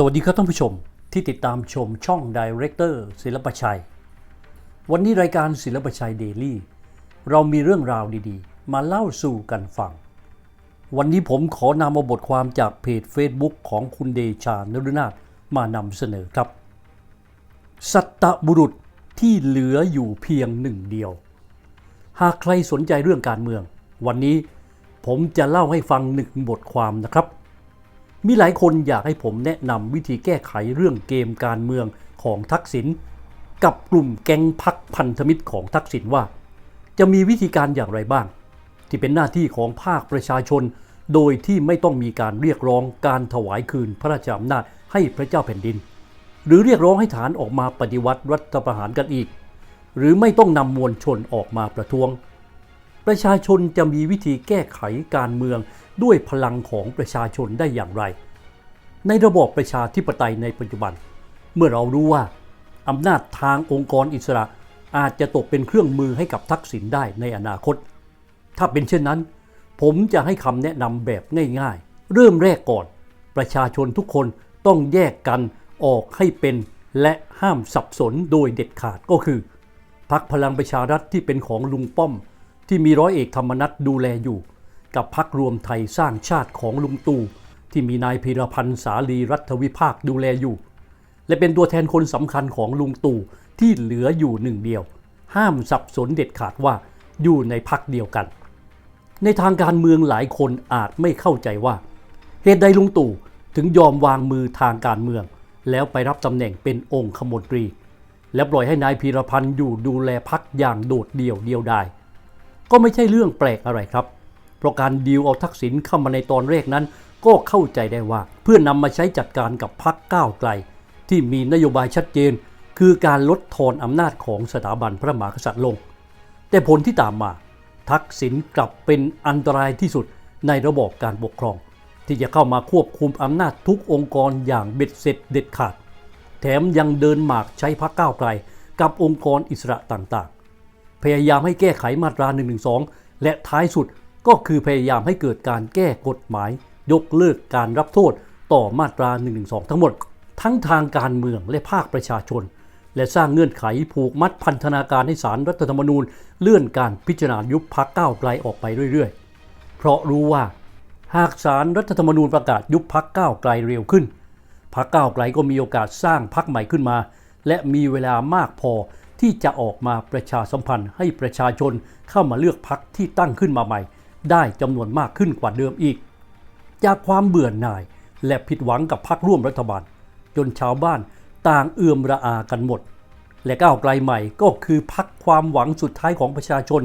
สวัสดีครับท่านผู้ชมที่ติดตามชมช่อง Director ศิลปชัย วันนี้รายการศิลปชัยเดลี่ เรามีเรื่องราวดีๆ มาเล่าสู่กันฟัง วันนี้ผมขอนำเอาบทความจากเพจ Facebook ของคุณเดชานรุนาถมานำเสนอครับ สัตบุรุษที่เหลืออยู่เพียงหนึ่งเดียว หากใครสนใจเรื่องการเมือง วันนี้ผมจะเล่าให้ฟังหนึ่งบทความนะครับ มีหลายคนอยากให้ผมแนะนำวิธีแก้ไขเรื่องเกมการเมืองของทักษิณกับกลุ่มแก๊งพักพันธมิตรของทักษิณว่า จะมีวิธีการอย่างไรบ้าง ที่เป็นหน้าที่ของภาคประชาชน โดยที่ไม่ต้องมีการเรียกร้องการถวายคืนพระราชอำนาจให้พระเจ้าแผ่นดิน หรือเรียกร้องให้ฐานออกมาปฏิวัติรัฐประหารกันอีก หรือไม่ต้องนำมวลชนออกมาประท้วง ประชาชนจะมีวิธีแก้ไขการเมืองด้วยพลังของประชาชนได้อย่างไร ในระบอบประชาธิปไตยในปัจจุบัน เมื่อเรารู้ว่าอำนาจทางองค์กรอิสระอาจจะตกเป็นเครื่องมือให้กับทักษิณได้ในอนาคต ถ้าเป็นเช่นนั้น ผมจะให้คำแนะนำแบบง่ายๆ เริ่มแรกก่อน ประชาชนทุกคนต้องแยกกันออกให้เป็น และห้ามสับสนโดยเด็ดขาดก็คือพักพลังประชารัฐที่เป็นของลุงป้อม ที่มีร้อยเอกธรรมนัฐดูแลอยู่ กับพักรวมไทยสร้างชาติของลุงตู่ ที่มีนายพีรพันธ์สาลีรัฐวิภาคดูแลอยู่ และเป็นตัวแทนคนสำคัญของลุงตู่ที่เหลืออยู่หนึ่งเดียว ห้ามสับสนเด็ดขาดว่าอยู่ในพักเดียวกัน ในทางการเมืองหลายคนอาจไม่เข้าใจว่า เหตุใดลุงตู่ถึงยอมวางมือทางการเมือง แล้วไปรับตำแหน่งเป็นองค์ขมนตรี และปล่อยให้นายพีรพันธ์อยู่ดูแลพักอย่างโดดเดี่ยวเดียวดายก็ไม่ใช่เรื่องแปลกอะไรครับ เพราะการดีลเอาทักษิณเข้ามาในตอนแรกนั้น ก็เข้าใจได้ว่าเพื่อนนำมาใช้จัดการกับพักก้าวไกล ที่มีนโยบายชัดเจน คือการลดทอนอำนาจของสถาบันพระมหากษัตริย์ลง แต่ผลที่ตามมา ทักษิณกลับเป็นอันตรายที่สุดในระบบการปกครอง ที่จะเข้ามาควบคุมอำนาจทุกองค์กรอย่างเบ็ดเสร็จเด็ดขาด แถมยังเดินหมากใช้พักก้าวไกล กับองค์กรอิสระต่างๆ พยายามให้แก้ไขมาตรา1นึและท้ายสุดก็คือพยายามให้เกิดการแก้กฎหมาย ยกเลิกการรับโทษต่อมาตรา1นึทั้งหมด ทั้งทางการเมืองและภาคประชาชน และสร้างเงื่อนไขผูกมัดพันธนาการให้สารรัฐธรรมนูญ เลื่อนการพิจารณายุบพักก้าวไกลออกไปเรื่อยๆ เพราะรู้ว่า หากสารรัฐธรรมนูญประกาศยุบพักก้าวไกลเร็วขึ้นพักก้าวไกลก็มีโอกาสสร้างพักใหม่ขึ้นมา และมีเวลามากพอที่จะออกมาประชาสัมพันธ์ให้ประชาชนเข้ามาเลือกพักที่ตั้งขึ้นมาใหม่ ได้จำนวนมากขึ้นกว่าเดิมอีก จากความเบื่อหน่าย และผิดหวังกับพักร่วมรัฐบาล จนชาวบ้านต่างเอื่อมระอากันหมด และก้าวไกลใหม่ก็คือพักความหวังสุดท้ายของประชาชน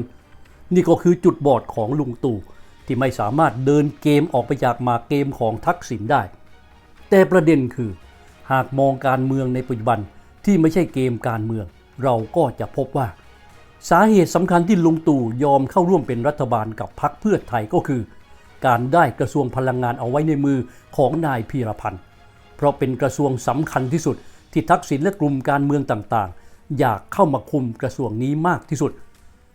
นี่ก็คือจุดบอดของลุงตู่ที่ไม่สามารถเดินเกมออกไปจากหมาเกมของทักษิณได้ แต่ประเด็นคือ หากมองการเมืองในปัจจุบันที่ไม่ใช่เกมการเมือง เราก็จะพบว่า สาเหตุสำคัญที่ลุงตู่ยอมเข้าร่วมเป็นรัฐบาลกับพรรคเพื่อไทยก็คือ การได้กระทรวงพลังงานเอาไว้ในมือของนายพีรพันธ์ เพราะเป็นกระทรวงสำคัญที่สุด ที่ทักษิณและกลุ่มการเมืองต่างๆ อยากเข้ามาคุมกระทรวงนี้มากที่สุด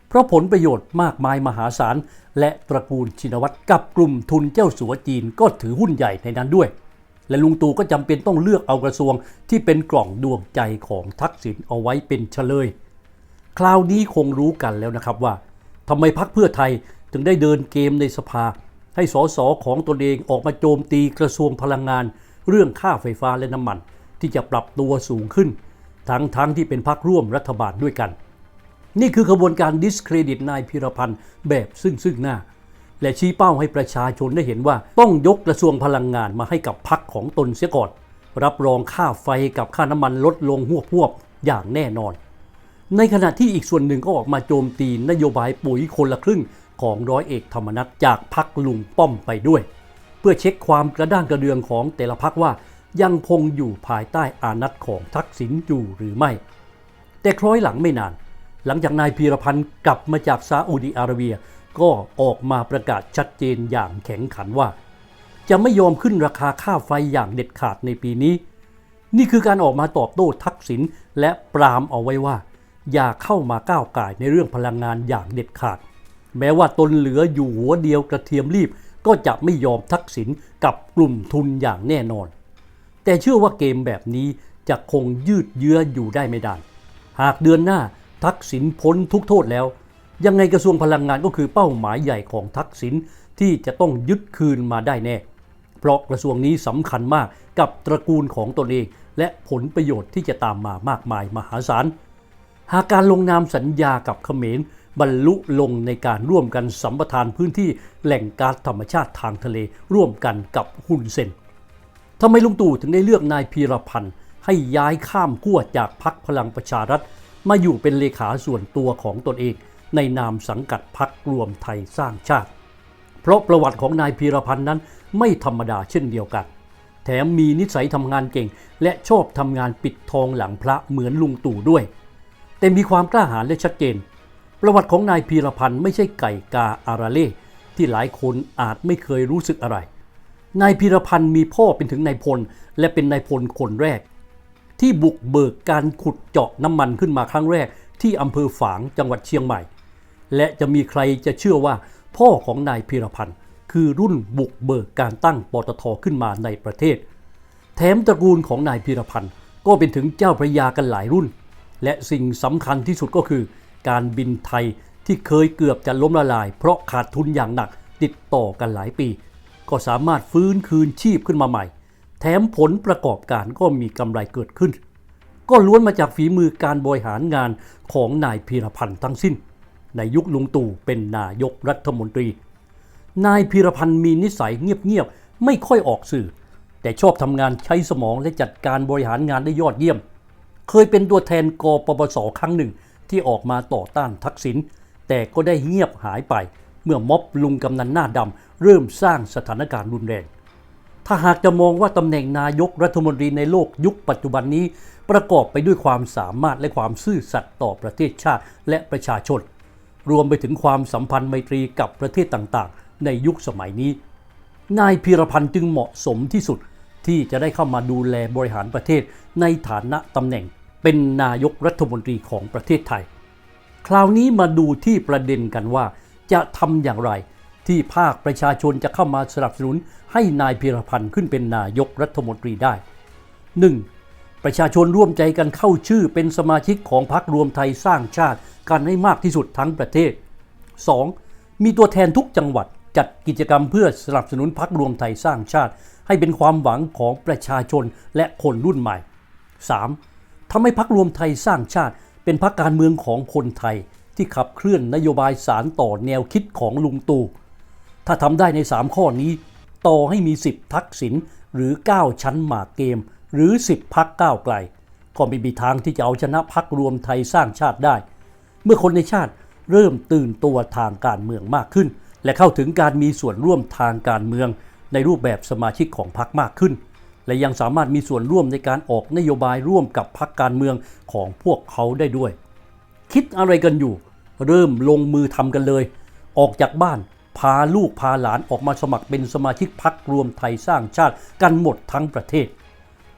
เพราะผลประโยชน์มากมายมหาศาล และตระกูลชินวัตรกับกลุ่มทุนเจ้าสัวจีนก็ถือหุ้นใหญ่ในนั้นด้วย และลุงตู่ก็จำเป็นต้องเลือกเอากระทรวงที่เป็นกล่องดวงใจของทักษิณเอาไว้เป็นเฉลยคราวนี้คงรู้กันแล้วนะครับว่าทำไมพักเพื่อไทยถึงได้เดินเกมในสภา ให้สสของตนเองออกมาโจมตีกระทรวงพลังงาน เรื่องค่าไฟฟ้าและน้ำมัน ที่จะปรับตัวสูงขึ้น ทั้งทั้งที่เป็นพักร่วมรัฐบาลด้วยกัน นี่คือขบวนการดิสเครดิตนายพิรพันธ์แบบซึ่งซึ่งหน้า และชี้เป้าให้ประชาชนได้เห็นว่าต้องยกกระทรวงพลังงานมาให้กับพักของตนเสียก่อน รับรองค่าไฟกับค่าน้ำมันลดลงหัวพวบอย่างแน่นอนในขณะที่อีกส่วนหนึ่งก็ออกมาโจมตีนโยบายปุ๋ยคนละครึ่ง ของร้อยเอกธรรมนัฐจากพักลุงป้อมไปด้วย เพื่อเช็คความกระด้างกระเดืองของแต่ละพักว่ายังคงอยู่ภายใต้อานัตของทักษิณอยู่หรือไม่ แต่คล้อยหลังไม่นาน หลังจากนายพีรพันธ์กลับมาจากซาอุดิอาระเบีย ก็ออกมาประกาศชัดเจนอย่างแข็งขันว่า จะไม่ยอมขึ้นราคาค่าไฟอย่างเด็ดขาดในปีนี้ นี่คือการออกมาตอบโต้ทักษิณและปรามเอาไว้ว่า อย่าเข้ามาก้าวไก่ในเรื่องพลังงานอย่างเด็ดขาด แม้ว่าตนเหลืออยู่หัวเดียวกระเทียมรีบก็จะไม่ยอมทักษิณกับกลุ่มทุนอย่างแน่นอน แต่เชื่อว่าเกมแบบนี้จะคงยืดเยื้ออยู่ได้ไม่นานหากเดือนหน้าทักษิณพ้นทุกโทษแล้ว ยังไงกระทรวงพลังงานก็คือเป้าหมายใหญ่ของทักษิณที่จะต้องยึดคืนมาได้แน่ เพราะกระทรวงนี้สำคัญมากกับตระกูลของตนเอง และผลประโยชน์ที่จะตามมามากมายมหาศาลหากการลงนามสัญญากับเขมร บรรลุลงในการร่วมกันสัมปทานพื้นที่แหล่งก๊าซธรรมชาติทางทะเลร่วมกันกับฮุนเซนทำไมลุงตู่ถึงได้เลือกนายพีรพันธ์ให้ย้ายข้ามขั้วจากพักพลังประชารัฐ มาอยู่เป็นเลขาส่วนตัวของตนเอง ในนามสังกัดพักรวมไทยสร้างชาติ เพราะประวัติของนายพีรพันธ์นั้นไม่ธรรมดาเช่นเดียวกัน แถมมีนิสัยทำงานเก่ง และชอบทำงานปิดทองหลังพระเหมือนลุงตู่ด้วย แต่มีความกล้าหาญและชัดเจน ประวัติของนายพีรพันธ์ไม่ใช่ไก่กาอาราเล่ที่หลายคนอาจไม่เคยรู้สึกอะไร นายพีรพันธ์มีพ่อเป็นถึงนายพล และเป็นนายพลคนแรก ที่บุกเบิกการขุดเจาะน้ำมันขึ้นมาครั้งแรก ที่อำเภอฝางจังหวัดเชียงใหม่ และจะมีใครจะเชื่อว่า พ่อของนายพีรพันธ์คือรุ่นบุกเบิกการตั้งปตทขึ้นมาในประเทศ แถมตระกูลของนายพีรพันธ์ก็เป็นถึงเจ้าพระยากันหลายรุ่น และสิ่งสำคัญที่สุดก็คือ การบินไทยที่เคยเกือบจะล้มละลาย เพราะขาดทุนอย่างหนักติดต่อกันหลายปี ก็สามารถฟื้นคืนชีพขึ้นมาใหม่ แถมผลประกอบการก็มีกำไรเกิดขึ้น ก็ล้วนมาจากฝีมือการบริหารงานของนายพีรพันธ์ทั้งสิ้น ในยุคลุงตู่เป็นนายกรัฐมนตรี นายพีรพันธ์มีนิสัยเงียบๆไม่ค่อยออกสื่อ แต่ชอบทำงานใช้สมองและจัดการบริหารงานได้ยอดเยี่ยม เคยเป็นตัวแทนกปปสครั้งหนึ่ง ที่ออกมาต่อต้านทักษิณแต่ก็ได้เงียบหายไป เมื่อม็อบลุงกำนันหน้าดำเริ่มสร้างสถานการณ์รุนแรง ถ้าหากจะมองว่าตำแหน่งนายกรัฐมนตรีในโลกยุคปัจจุบันนี้ ประกอบไปด้วยความสามารถและความซื่อสัตย์ต่อประเทศชาติและประชาชน รวมไปถึงความสัมพันธ์ไมตรีกับประเทศต่างๆ ในยุคสมัยนี้ นายพีรพันธ์จึงเหมาะสมที่สุดที่จะได้เข้ามาดูแลบริหารประเทศในฐานะตำแหน่ง เป็นนายกรัฐมนตรีของประเทศไทย คราวนี้มาดูที่ประเด็นกันว่า จะทำอย่างไร ที่ภาคประชาชนจะเข้ามาสนับสนุนให้นายพีรพันธ์ขึ้นเป็นนายกรัฐมนตรีได้ 1. ประชาชนร่วมใจกันเข้าชื่อเป็นสมาชิกของพรรครวมไทยสร้างชาติกันให้มากที่สุดทั้งประเทศ 2. มีตัวแทนทุกจังหวัดจัดกิจกรรมเพื่อสนับสนุนพรรครวมไทยสร้างชาติ ให้เป็นความหวังของประชาชนและคนรุ่นใหม่ 3. ทำให้พรรครวมไทยสร้างชาติ เป็นพรรคการเมืองของคนไทย ที่ขับเคลื่อนนโยบายสารต่อแนวคิดของลุงตู่ถ้าทำได้ใน 3 ข้อนี้ ต่อให้มี 10 ทักษิณหรือ 9 ชั้นหมากเกม หรือ 10 พักก้าวไกล ก็ไม่มีทางที่จะเอาชนะพักรวมไทยสร้างชาติได้ เมื่อคนในชาติเริ่มตื่นตัวทางการเมืองมากขึ้น และเข้าถึงการมีส่วนร่วมทางการเมือง ในรูปแบบสมาชิกของพรรคมากขึ้น และยังสามารถมีส่วนร่วมในการออกนโยบายร่วมกับพรรคการเมืองของพวกเขาได้ด้วย คิดอะไรกันอยู่ เริ่มลงมือทำกันเลย ออกจากบ้านพาลูกพาหลานออกมาสมัครเป็นสมาชิกพรรครวมไทยสร้างชาติกันหมดทั้งประเทศ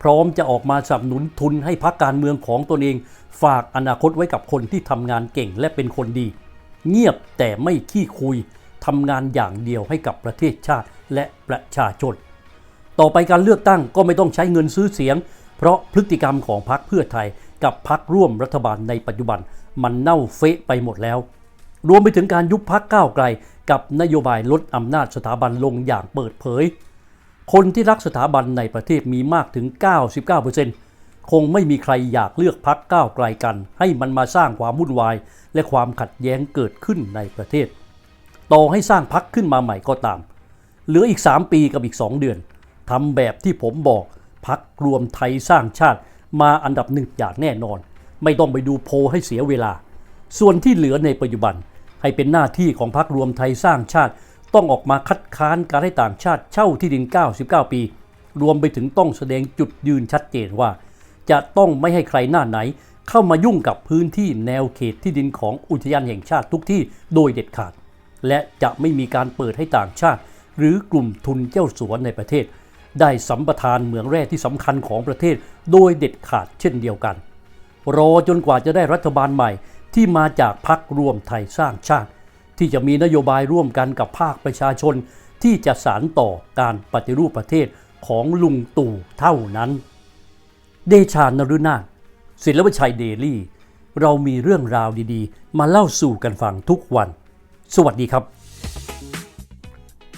พร้อมจะออกมาสนับสนุนทุนให้พรรคการเมืองของตนเอง ฝากอนาคตไว้กับคนที่ทำงานเก่งและเป็นคนดี เงียบแต่ไม่ขี้คุยทำงานอย่างเดียวให้กับประเทศชาติและประชาชน ต่อไปการเลือกตั้งก็ไม่ต้องใช้เงินซื้อเสียง เพราะพฤติกรรมของพรรคเพื่อไทย กับพรรคร่วมรัฐบาลในปัจจุบัน มันเน่าเฟะไปหมดแล้ว รวมไปถึงการยุบพักก้าวไกล กับนโยบายลดอำนาจสถาบันลงอย่างเปิดเผย คนที่รักสถาบันในประเทศมีมากถึง 99%คงไม่มีใครอยากเลือกพักก้าวไกลกัน ให้มันมาสร้างความวุ่นวาย และความขัดแย้งเกิดขึ้นในประเทศ ต่อให้สร้างพักขึ้นมาใหม่ก็ตาม เหลืออีก 3 ปีกับอีก 2 เดือน ทำแบบที่ผมบอกพักรวมไทยสร้างชาติมาอันดับหนึ่งอย่างแน่นอน ไม่ต้องไปดูโพให้เสียเวลา ส่วนที่เหลือในปัจจุบัน ให้เป็นหน้าที่ของพรรครวมไทยสร้างชาติ ต้องออกมาคัดค้านการให้ต่างชาติเช่าที่ดิน 99 ปี รวมไปถึงต้องแสดงจุดยืนชัดเจนว่า จะต้องไม่ให้ใครหน้าไหน เข้ามายุ่งกับพื้นที่แนวเขตที่ดินของอุทยานแห่งชาติทุกที่โดยเด็ดขาด และจะไม่มีการเปิดให้ต่างชาติ หรือกลุ่มทุนเจ้าสัวในประเทศ ได้สัมปทานเหมืองแร่ที่สำคัญของประเทศโดยเด็ดขาดเช่นเดียวกัน รอจนกว่าจะได้รัฐบาลใหม่ที่มาจากพรรครวมไทยสร้างชาติ ที่จะมีนโยบายร่วมกันกับภาคประชาชน ที่จะสานต่อการปฏิรูปประเทศของลุงตู่เท่านั้น เดชานรุนาศิลปชัยเดลี่ เรามีเรื่องราวดีๆ มาเล่าสู่กันฟังทุกวัน สวัสดีครับ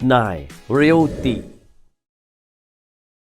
9. Realty